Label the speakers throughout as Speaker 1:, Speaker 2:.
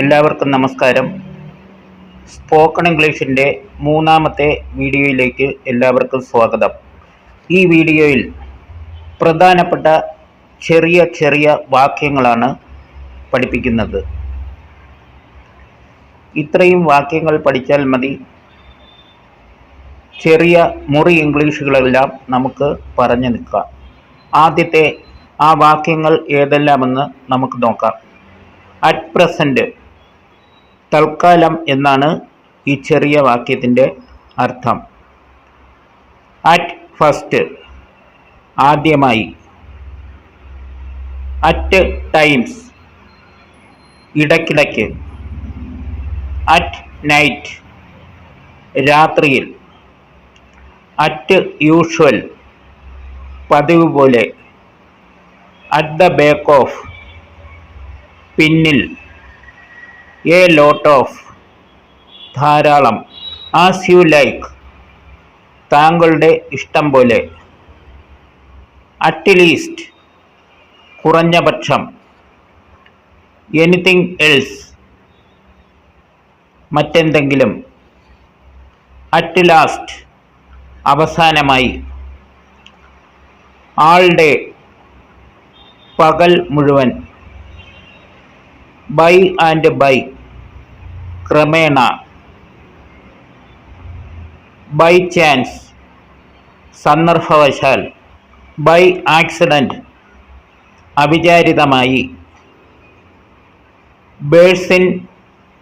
Speaker 1: എല്ലാവർക്കും നമസ്കാരം. സ്പോക്കൺ ഇംഗ്ലീഷിന്റെ മൂന്നാമത്തെ വീഡിയോയിലേക്ക് എല്ലാവർക്കും സ്വാഗതം. ഈ വീഡിയോയിൽ പ്രധാനപ്പെട്ട ചെറിയ ചെറിയ വാക്യങ്ങളാണ് പഠിപ്പിക്കുന്നത്. ഇത്രയും വാക്യങ്ങൾ പഠിച്ചാൽ മതി. ചെറിയ മുറി ഇംഗ്ലീഷുകളെല്ലാം നമുക്ക് പറഞ്ഞു നിൽക്കാം. ആദ്യത്തെ ആ വാക്യങ്ങൾ ഏതെല്ലാമെന്ന് നമുക്ക് നോക്കാം. അറ്റ് പ്രസന്റ് തൽക്കാലം എന്നാണ് ഈ ചെറിയ വാക്യത്തിന്റെ അർത്ഥം. അറ്റ് ഫസ്റ്റ് ആദ്യമായി. അറ്റ് ടൈംസ് ഇടയ്ക്കിടയ്ക്ക്. അറ്റ് നൈറ്റ് രാത്രിയിൽ. അറ്റ് യൂഷ്വൽ പതിവ് പോലെ. അറ്റ് ദ ബേക്ക് ഓഫ് പിന്നിൽ. എ ലോട്ട് ഓഫ് ധാരാളം. ആസ് യു ലൈക്ക് താങ്കളുടെ ഇഷ്ടം പോലെ. അറ്റ്ലീസ്റ്റ് കുറഞ്ഞ പക്ഷം. എനിത്തിങ് എൽസ് മറ്റെന്തെങ്കിലും? അറ്റ് ലാസ്റ്റ് അവസാനമായി. ആൾ ഡേ പകൽ മുഴുവൻ. ബൈ ആൻഡ് ബൈ ക്രമേണ. ബൈ ചാൻസ് സന്ദർഭവശാൽ. ബൈ ആക്സിഡന്റ് അവിചാരിതമായി. ബേഴ്സിൻ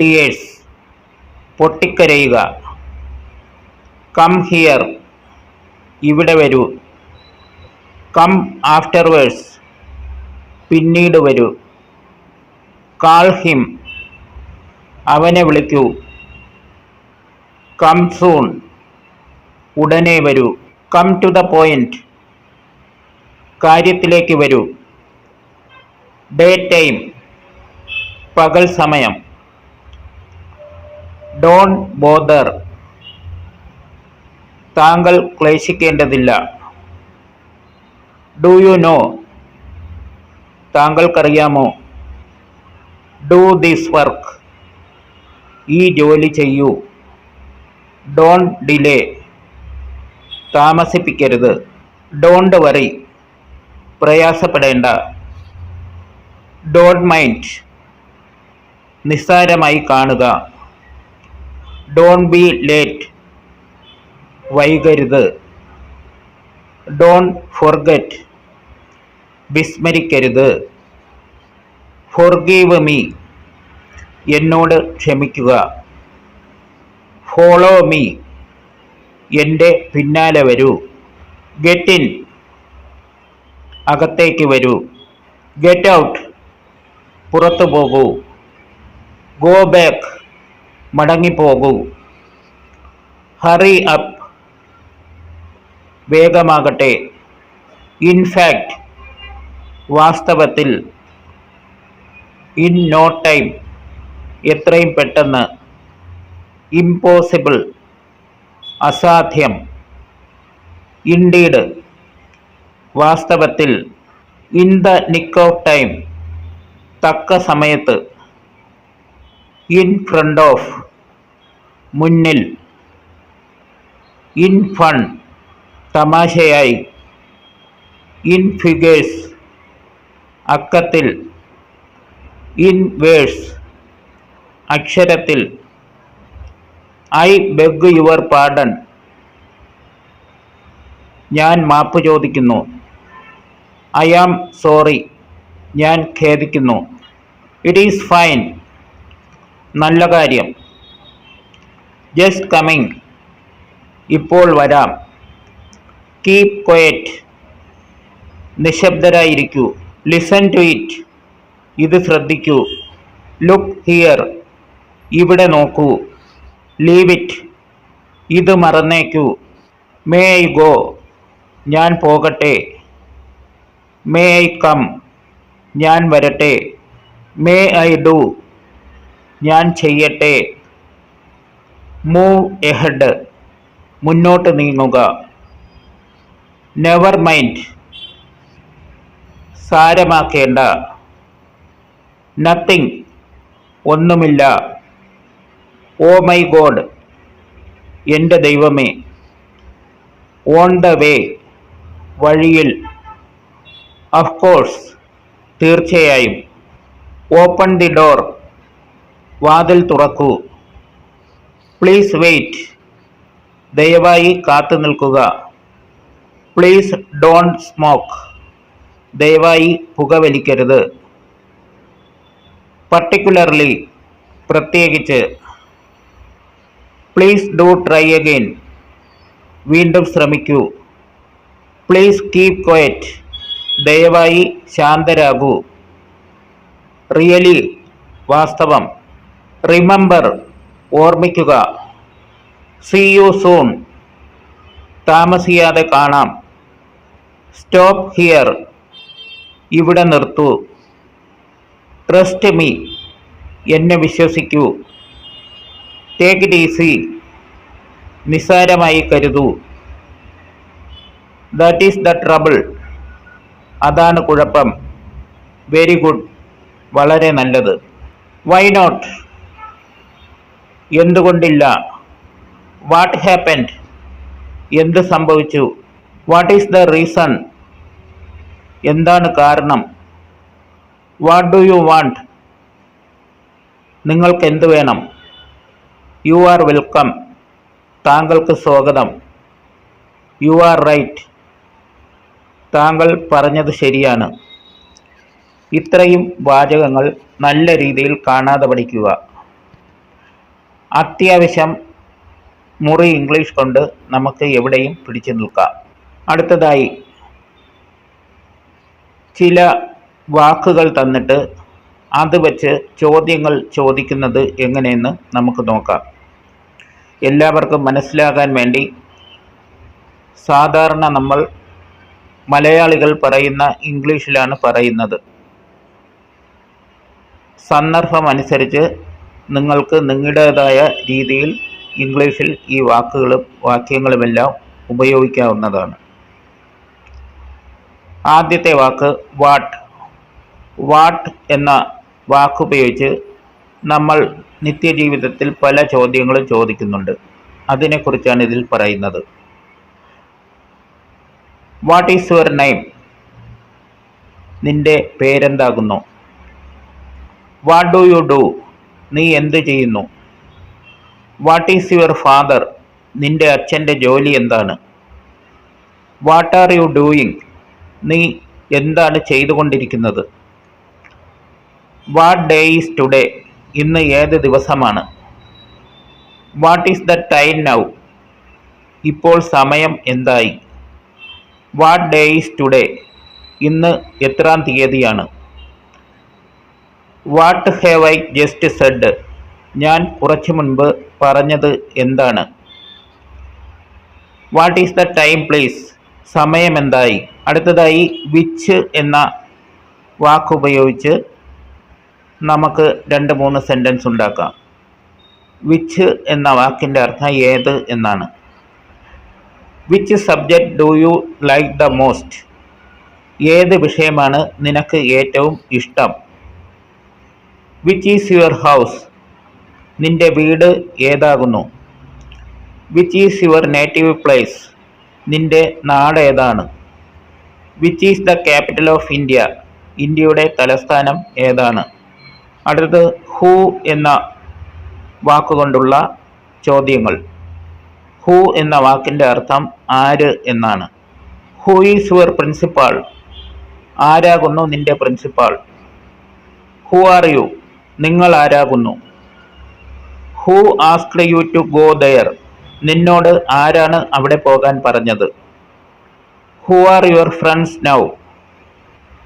Speaker 1: ടിയേഴ്സ് പൊട്ടിക്കരയുക. കം ഹിയർ ഇവിടെ വരൂ. കം ആഫ്റ്റർവേഴ്സ് പിന്നീട് വരൂ. കാൾ ഹിം അവനെ വിളിക്കൂ. കം സൂൺ ഉടനെ വരൂ. കം ടു ദ പോയിന്റ് കാര്യത്തിലേക്ക് വരൂ. ഡേ ടൈം പകൽ സമയം. ഡോൺ ബോദർ താങ്കൾ ക്ലേശിക്കേണ്ടതില്ല. ഡു യു നോ താങ്കൾക്കറിയാമോ? ഡു ദിസ് വർക്ക് ഈ ജോലി ചെയ്യൂ. ഡോൺ ഡിലേ താമസിപ്പിക്കരുത്. ഡോണ്ട് വറി പ്രയാസപ്പെടേണ്ട. ഡോണ്ട് മൈൻഡ് നിസ്സാരമായി കാണുക. ഡോൺ ബി ലേറ്റ് വൈകരുത്. ഡോൺ ഫോർഗറ്റ് വിസ്മരിക്കരുത്. ഫോർഗീവ് മീ എന്നോട് ക്ഷമിക്കുക. ഫോളോ മീ എന്റെ പിന്നാലെ വരൂ. ഗെറ്റ് ഇൻ അകത്തേക്ക് വരൂ. ഗെറ്റ് ഔട്ട് പുറത്തു പോകൂ. ഗോ ബാക്ക് മടങ്ങിപ്പോകൂ. ഹറി അപ്പ് വേഗമാകട്ടെ. ഇൻഫാക്റ്റ് വാസ്തവത്തിൽ ഇൻ നോ ടൈം എത്രയും പെട്ടെന്ന് ഇമ്പോസിബിൾ അസാധ്യം ഇൻഡീഡ് വാസ്തവത്തിൽ in the nick of time തക്ക സമയത്ത് ഇൻ ഫ്രണ്ട് ഓഫ് മുന്നിൽ ഇൻ ഫൺ തമാശയായി ഇൻ ഫിഗേഴ്സ് അക്കത്തിൽ ഇൻ വേഴ്സ് അക്ഷരത്തിൽ. I beg your pardon. ഞാൻ മാപ്പ് ചോദിക്കുന്നു. I am sorry. ഞാൻ ഖേദിക്കുന്നു. It is fine. നല്ല കാര്യം. Just coming. ഇപ്പോൾ വരാം. Keep quiet. നിശബ്ദരായിരിക്കൂ. Listen to it. ഇത് ശ്രദ്ധിക്കൂ. Look here. ഇവിടെ നോക്കൂ. ലീവ് ഇറ്റ് ഇത് മറന്നേക്കൂ. മേ ഐ ഗോ ഞാൻ പോകട്ടെ. മേ ഐ കം ഞാൻ വരട്ടെ. മേ ഐ ഡു ഞാൻ ചെയ്യട്ടെ. മൂവ് എഹഡ് മുന്നോട്ട് നീങ്ങുക. Never mind സാരമാക്കേണ്ട. നത്തിങ് ഒന്നുമില്ല. ഓ മൈ ഗോഡ് എന്റെ ദൈവമേ ഓൺ ദ വേ വഴിയിൽ ഓഫ് കോഴ്സ് തീർച്ചയായും ഓപ്പൺ ദി ഡോർ വാതിൽ തുറക്കൂ. പ്ലീസ് വെയിറ്റ് ദയവായി കാത്തു നിൽക്കുക. പ്ലീസ് ഡോണ്ട് സ്മോക്ക് ദയവായി പുകവലിക്കരുത്. പർട്ടിക്കുലർലി പ്രത്യേകിച്ച് പ്ലീസ് ഡു ട്രൈ അഗെയിൻ വീണ്ടും ശ്രമിക്കൂ. പ്ലീസ് കീപ് ക്വയറ്റ് ദയവായി ശാന്തരാകൂ. റിയലി വാസ്തവം. റിമെമ്പർ ഓർമ്മിക്കുക. സി യു സൂൺ താമസിയാതെ കാണാം. സ്റ്റോപ്പ് ഹിയർ ഇവിടെ നിർത്തൂ. ട്രസ്റ്റ് മീ എന്നെ വിശ്വസിക്കൂ. ടേക്ക് ഇറ്റ് ഈസി നിസ്സാരമായി കരുതൂ. ദാറ്റ് ഈസ് ദ ട്രബിൾ അതാണ് കുഴപ്പം. വെരി ഗുഡ് വളരെ നല്ലത്. വൈ നോട്ട് എന്തുകൊണ്ടില്ല? വാട്ട് ഹാപ്പൻഡ് എന്ത് സംഭവിച്ചു? വാട്ട് ഈസ് ദ റീസൺ എന്താണ് കാരണം? വാട്ട് ഡു യു വാണ്ട് നിങ്ങൾക്ക് എന്ത് വേണം? യു ആർ വെൽക്കം താങ്കൾക്ക് സ്വാഗതം. യു ആർ റൈറ്റ് താങ്കൾ പറഞ്ഞത് ശരിയാണ്. ഇത്രയും വാചകങ്ങൾ നല്ല രീതിയിൽ കാണാതെ പഠിക്കുക. അത്യാവശ്യം മുറി ഇംഗ്ലീഷ് കൊണ്ട് നമുക്ക് എവിടെയും പിടിച്ചു നിൽക്കാം. അടുത്തതായി ചില വാക്കുകൾ തന്നിട്ട് അത് വെച്ച് ചോദ്യങ്ങൾ ചോദിക്കുന്നത് എങ്ങനെയെന്ന് നമുക്ക് നോക്കാം. എല്ലാവർക്കും മനസ്സിലാകാൻ വേണ്ടി സാധാരണ നമ്മൾ മലയാളികൾ പറയുന്ന ഇംഗ്ലീഷിലാണ് പറയുന്നത്. സന്ദർഭം അനുസരിച്ച് നിങ്ങൾക്ക് നിങ്ങളുടേതായ രീതിയിൽ ഇംഗ്ലീഷിൽ ഈ വാക്കുകളും വാക്യങ്ങളുമെല്ലാം ഉപയോഗിക്കാവുന്നതാണ്. ആദ്യത്തെ വാക്ക് വാട്ട്. വാട്ട് എന്ന വാക്കുപയോഗിച്ച് നമ്മൾ നിത്യജീവിതത്തിൽ പല ചോദ്യങ്ങളും ചോദിക്കുന്നുണ്ട്. അതിനെക്കുറിച്ചാണ് ഇതിൽ പറയുന്നത്. വാട്ട് ഈസ് യുവർ നെയിം നിന്റെ പേരെന്താകുന്നു? വാട്ട് ഡു യു ഡു നീ എന്ത് ചെയ്യുന്നു? വാട്ട് ഈസ് യുവർ ഫാദർ നിന്റെ അച്ഛന്റെ ജോലി എന്താണ്? വാട്ട് ആർ യു ഡൂയിങ് നീ എന്താണ് ചെയ്തുകൊണ്ടിരിക്കുന്നത്? വാട്ട് ഡേ ഈസ് ടുഡേ ഇന്ന് ഏത് ദിവസമാണ്? What is the time now ഇപ്പോൾ സമയം എന്തായി? വാട്ട് ഡേ ഈസ് ടുഡേ ഇന്ന് എത്രാം തീയതിയാണ്? What have I just said ഞാൻ കുറച്ചു മുൻപ് പറഞ്ഞത് എന്താണ്? What is the time please സമയം എന്തായി? അടുത്തതായി വിച്ച് എന്ന വാക്കുപയോഗിച്ച് നമുക്ക് രണ്ട് മൂന്ന് സെന്റൻസ് ഉണ്ടാക്കാം. വിച്ച് എന്ന വാക്കിന്റെ അർത്ഥം ഏത് എന്നാണ്. Which subject do you like the most ഏത് വിഷയമാണ് നിനക്ക് ഏറ്റവും ഇഷ്ടം? വിച്ച് ഈസ് യുവർ ഹൗസ് നിന്റെ വീട് ഏതാകുന്നു? Which is your native place നിന്റെ നാട് ഏതാണ്? Which is the capital of India ഇന്ത്യയുടെ തലസ്ഥാനം ഏതാണ്? അടുത്തത് ഹൂ എന്ന വാക്കുകൊണ്ടുള്ള ചോദ്യങ്ങൾ. ഹൂ എന്ന വാക്കിന്റെ അർത്ഥം ആര് എന്നാണ്. Who is your principal. ആരാകുന്നു നിന്റെ പ്രിൻസിപ്പാൾ? Who are you? നിങ്ങൾ ആരാകുന്നു? Who asked you to go there. നിന്നോട് ആരാണ് അവിടെ പോകാൻ പറഞ്ഞത്? Who are your friends now?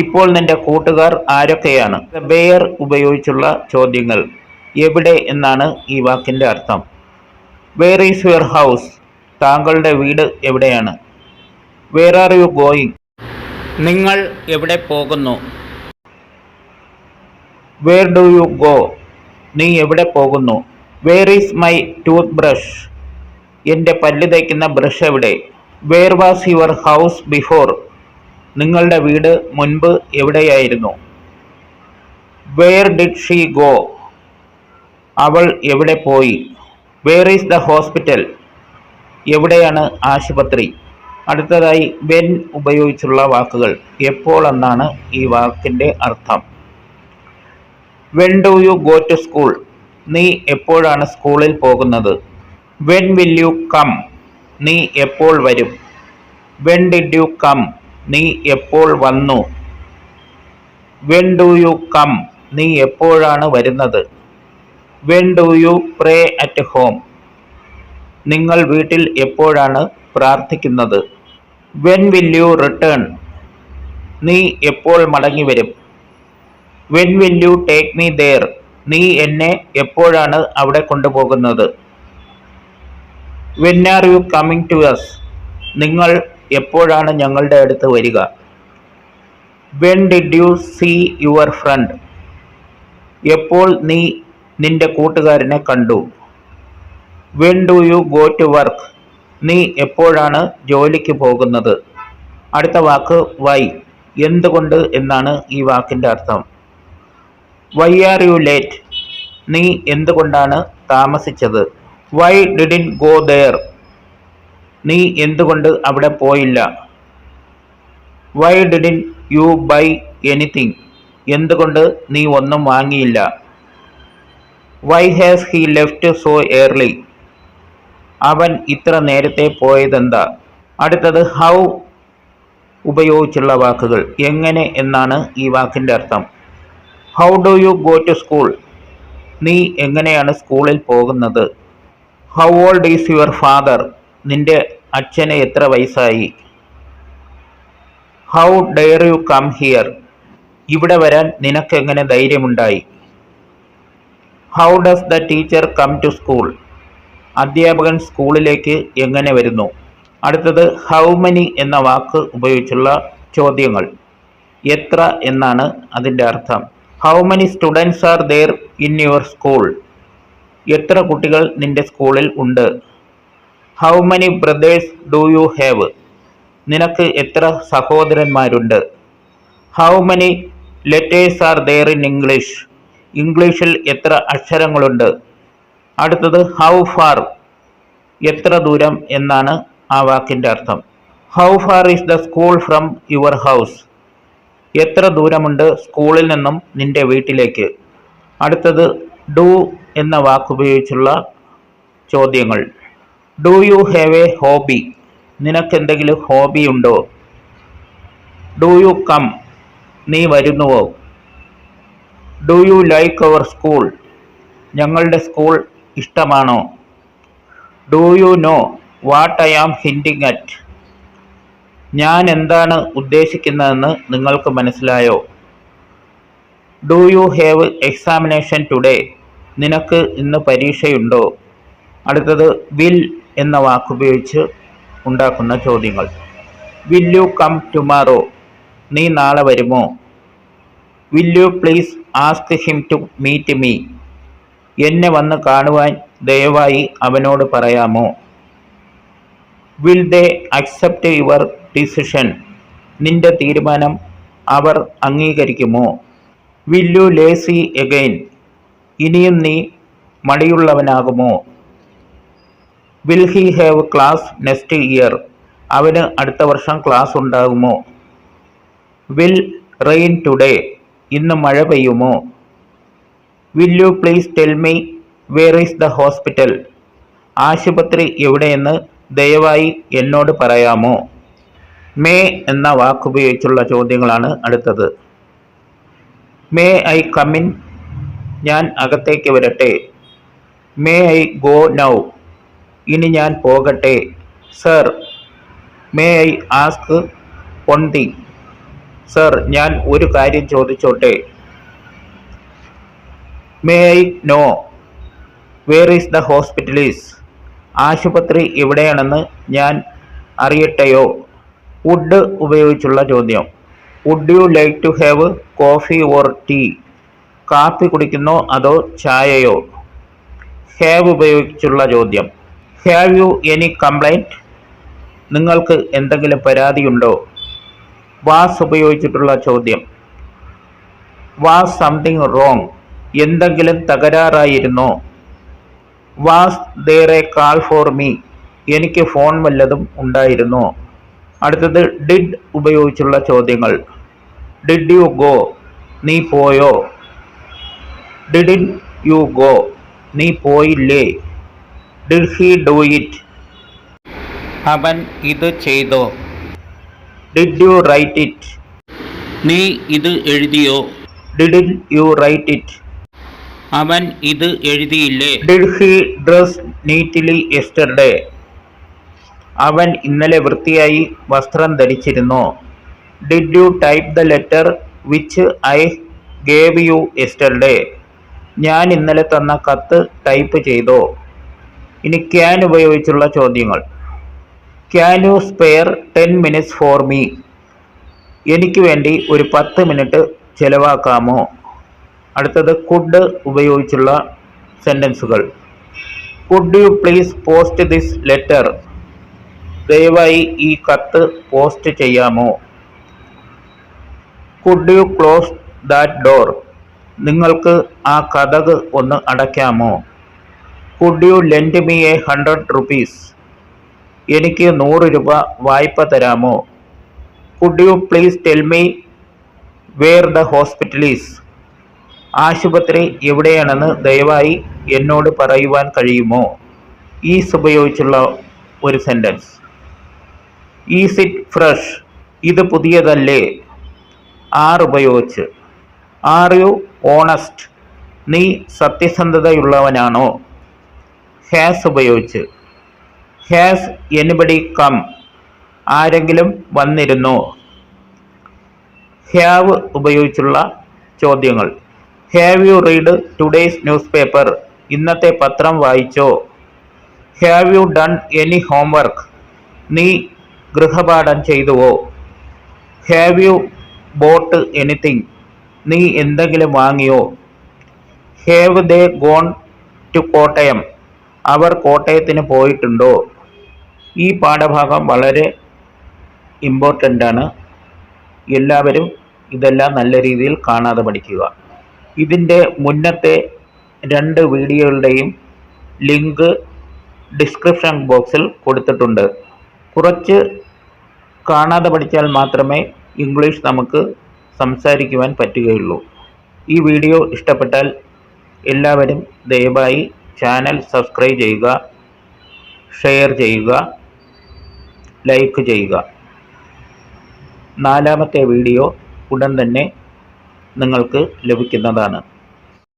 Speaker 1: ഇപ്പോൾ നിന്റെ കൂട്ടുകാർ ആരൊക്കെയാണ്? ബെയർ ഉപയോഗിച്ചുള്ള ചോദ്യങ്ങൾ. എവിടെ എന്നാണ് ഈ വാക്കിന്റെ അർത്ഥം. വേർ ഈസ് യുവർ ഹൗസ് താങ്കളുടെ വീട് എവിടെയാണ്? വേർ ആർ യു ഗോയിങ് നിങ്ങൾ എവിടെ പോകുന്നു? വേർ ഡു യു ഗോ നീ എവിടെ പോകുന്നു? Where is my toothbrush എന്റെ പല്ല് തയ്ക്കുന്ന ബ്രഷ് എവിടെ? Where was your house before നിങ്ങളുടെ വീട് മുൻപ് എവിടെയായിരുന്നു? വേർ ഡിഡ് ഷീ ഗോ അവൾ എവിടെ പോയി? വേർ ഈസ് ദ ഹോസ്പിറ്റൽ എവിടെയാണ് ആശുപത്രി? അടുത്തതായി വെൻ ഉപയോഗിച്ചുള്ള വാക്കുകൾ. എപ്പോൾ എന്നാണ് ഈ വാക്കിന്റെ അർത്ഥം. When do you go to school നീ എപ്പോഴാണ് സ്കൂളിൽ പോകുന്നത്? വെൻ വിൽ യു കം നീ എപ്പോൾ വരും? വെൻ ഡിഡ് യു കം നീ എപ്പോൾ വന്നു? വെൻ ഡു യു കം നീ എപ്പോഴാണ് വരുന്നത്? When do you pray at home. നിങ്ങൾ വീട്ടിൽ എപ്പോഴാണ് പ്രാർത്ഥിക്കുന്നത്? When will you return? നീ എപ്പോൾ മടങ്ങി വരും? When will you take me there നീ എന്നെ എപ്പോഴാണ് അവിടെ കൊണ്ടുപോകുന്നത്? When are you coming to us? നിങ്ങൾ എപ്പോഴാണ് ഞങ്ങളുടെ അടുത്ത് വരിക? When did you see your friend എപ്പോൾ നീ നിന്റെ കൂട്ടുകാരനെ കണ്ടു? When do you go to work നീ എപ്പോഴാണ് ജോലിക്ക് പോകുന്നത്? അടുത്ത വാക്ക് വൈ എന്തുകൊണ്ട് എന്നാണ് ഈ വാക്കിന്റെ അർത്ഥം. വൈ ആർ യു ലേറ്റ് നീ എന്തുകൊണ്ടാണ് താമസിച്ചത്? വൈ ഡിഡിൻ ഗോ ദെയർ നീ എന്തുകൊണ്ട് അവിടെ പോയില്ല? Why didn't you buy anything എന്തുകൊണ്ട് നീ ഒന്നും വാങ്ങിയില്ല? Why has he left so early അവൻ ഇത്ര നേരത്തെ പോയതെന്താ? അടുത്തത് ഹൗ ഉപയോഗിച്ചുള്ള വാക്കുകൾ. എങ്ങനെ എന്നാണ് ഈ വാക്കിന്റെ അർത്ഥം. How do you go to school നീ എങ്ങനെയാണ് സ്കൂളിൽ പോകുന്നത്? How old is your father നിന്റെ അച്ഛന് എത്ര വയസ്സായി? How dare you come here ഇവിടെ വരാൻ നിനക്ക് നിനക്കെങ്ങനെ ധൈര്യമുണ്ടായി? How does the teacher come to school അധ്യാപകൻ സ്കൂളിലേക്ക് എങ്ങനെ വരുന്നു? അടുത്തത് ഹൗ മെനി എന്ന വാക്ക് ഉപയോഗിച്ചുള്ള ചോദ്യങ്ങൾ. എത്ര എന്നാണ് അതിന്റെ അർത്ഥം. How many students are there in your school എത്ര കുട്ടികൾ നിന്റെ സ്കൂളിൽ ഉണ്ട്? How many brothers do you have നിനക്ക് എത്ര സഹോദരന്മാരുണ്ട്? How many letters are there in English ഇംഗ്ലീഷിൽ എത്ര അക്ഷരങ്ങളുണ്ട്? അടുത്തത് ഹൗ ഫാർ എത്ര ദൂരം എന്നാണ് ആ വാക്കിന്റെ അർത്ഥം. How far is the school from your house എത്ര ദൂരമുണ്ട് സ്കൂളിൽ നിന്നും നിന്റെ വീട്ടിലേക്ക്? അടുത്തത് ഡു എന്ന വാക്കുപയോഗിച്ചുള്ള ചോദ്യങ്ങൾ. Do you have a hobby നിനക്കെന്തെങ്കിലും hobby ഉണ്ടോ? ഡു യു കം നീ വരുന്നുവോ? Do you like our school ഞങ്ങളുടെ സ്കൂൾ ഇഷ്ടമാണോ? Do you know what I am hinting at ഞാൻ എന്താണ് ഉദ്ദേശിക്കുന്നതെന്ന് നിങ്ങൾക്ക് മനസ്സിലായോ? Do you have examination today നിനക്ക് ഇന്ന് പരീക്ഷയുണ്ടോ? അടുത്തത് വിൽ എന്ന വാക്കുപയോഗിച്ച് ഉണ്ടാക്കുന്ന ചോദ്യങ്ങൾ. വിൽ യു കം ടുമാറോ നീ നാളെ വരുമോ? Will you please ask him to meet me എന്നെ വന്ന് കാണുവാൻ ദയവായി അവനോട് പറയാമോ? Will they accept your decision നിന്റെ തീരുമാനം അവർ അംഗീകരിക്കുമോ? വിൽ യു ലേസി എഗൈൻ ഇനിയും നീ മടിയുള്ളവനാകുമോ? Will he have class next year അവന് അടുത്ത വർഷം ക്ലാസ് ഉണ്ടാകുമോ? വിൽ റെയിൻ ടുഡേ ഇന്ന് മഴ പെയ്യുമോ? Will you please tell me where is the hospital ആശുപത്രി എവിടെയെന്ന് ദയവായി എന്നോട് പറയാമോ? മേ എന്ന വാക്കുപയോഗിച്ചുള്ള ചോദ്യങ്ങളാണ് അടുത്തത്. മേ ഐ കമ്മിൻ ഞാൻ അകത്തേക്ക് വരട്ടെ. മേ ഐ ഗോ നൗ ഇനി ഞാൻ പോകട്ടെ sir. May I ask one thing sir ഞാൻ ഒരു കാര്യം ചോദിച്ചോട്ടെ? May I know where is the hospital is ആശുപത്രി എവിടെയാണെന്ന് ഞാൻ അറിയട്ടെയോ? വുഡ് ഉപയോഗിച്ചുള്ള ചോദ്യം. Would you like to have coffee or tea കാപ്പി കുടിക്കുന്നോ അതോ ചായയോ? ഹാവ് ഉപയോഗിച്ചുള്ള ചോദ്യം. ഹാവ് യു എനി കംപ്ലൈന്റ് നിങ്ങൾക്ക് എന്തെങ്കിലും പരാതിയുണ്ടോ? വാസ് ഉപയോഗിച്ചിട്ടുള്ള ചോദ്യം. വാസ് സംതിങ് റോങ് എന്തെങ്കിലും തകരാറായിരുന്നോ? Was there a call for me എനിക്ക് ഫോൺ വല്ലതും ഉണ്ടായിരുന്നോ? അടുത്തത് ഡിഡ് ഉപയോഗിച്ചുള്ള ചോദ്യങ്ങൾ. ഡിഡ് യു ഗോ നീ പോയോ? ഡിഡിൻ യു ഗോ നീ പോയില്ലേ? Did he do it. അവൻ ഇത് ചെയ്തോ? ഡിഡ് യു റൈറ്റ് ഇറ്റ് നീ ഇത് എഴുതിയോ? ഡിഡ് യു റൈറ്റ് ഇറ്റ് അവൻ ഇത് എഴുതിയില്ലേ? Did he dress neatly yesterday അവൻ ഇന്നലെ വൃത്തിയായി വസ്ത്രം ധരിച്ചിരുന്നു. Did you type the letter which I gave you yesterday ഞാൻ ഇന്നലെ തന്ന കത്ത് ടൈപ്പ് ചെയ്തോ? ഇനി ക്യാൻ ഉപയോഗിച്ചുള്ള ചോദ്യങ്ങൾ. Can you spare ten minutes for me എനിക്ക് വേണ്ടി ഒരു പത്ത് മിനിറ്റ് ചിലവാക്കാമോ? അടുത്തത് കുഡ് ഉപയോഗിച്ചുള്ള സെന്റൻസുകൾ could you please post this letter ദയവായി ഈ കത്ത് പോസ്റ്റ് ചെയ്യാമോ? Could you close that door നിങ്ങൾക്ക് ആ കഥക് ഒന്ന് അടയ്ക്കാമോ? Could you lend me a hundred rupees എനിക്ക് നൂറ് രൂപ വായ്പ തരാമോ? Could you please tell me where the hospital is ആശുപത്രി എവിടെയാണെന്ന് ദയവായി എന്നോട് പറയുവാൻ കഴിയുമോ? ഈസ് ഉപയോഗിച്ചുള്ള ഒരു സെന്റൻസ് ഈസ് ഇറ്റ് ഫ്രഷ് ഇത് പുതിയതല്ലേ? ആർ ഉപയോഗിച്ച്. ആർ യു ഓണസ്റ്റ് നീ സത്യസന്ധതയുള്ളവനാണോ? ഹാസ് ഉപയോഗിച്ച്. ഹാസ് എനിബഡി കം ആരെങ്കിലും വന്നിരുന്നോ? ഹാവ് ഉപയോഗിച്ചുള്ള ചോദ്യങ്ങൾ. Have you read today's newspaper ഇന്നത്തെ പത്രം വായിച്ചോ? Have you done any homework നീ ഗൃഹപാഠം ചെയ്തുവോ? ഹാവ് യു ബോട്ട് എനിത്തിങ് നീ എന്തെങ്കിലും വാങ്ങിയോ? Have they gone to Kottayam അവർ കോട്ടയത്തിന് പോയിട്ടുണ്ടോ? ഈ പാഠഭാഗം വളരെ ഇമ്പോർട്ടന്റ് ആണ്. എല്ലാവരും ഇതെല്ലാം നല്ല രീതിയിൽ കാണാതെ പഠിക്കുക. ഇതിന്റെ മുന്നത്തെ രണ്ട് വീഡിയോകളുടെയും ലിങ്ക് ഡിസ്ക്രിപ്ഷൻ ബോക്സിൽ കൊടുത്തിട്ടുണ്ട്. കുറച്ച് കാണാതെ പഠിച്ചാൽ മാത്രമേ ഇംഗ്ലീഷ് നമുക്ക് സംസാരിക്കുവാൻ പറ്റുകയുള്ളൂ. ഈ വീഡിയോ ഇഷ്ടപ്പെട്ടാൽ എല്ലാവരും ദയവായി ചാനൽ സബ്സ്ക്രൈബ് ചെയ്യുക ഷെയർ ചെയ്യുക ലൈക്ക് ചെയ്യുക. നാലാമത്തെ വീഡിയോ ഉടൻ തന്നെ നിങ്ങൾക്ക് ലഭിക്കുന്നതാണ്.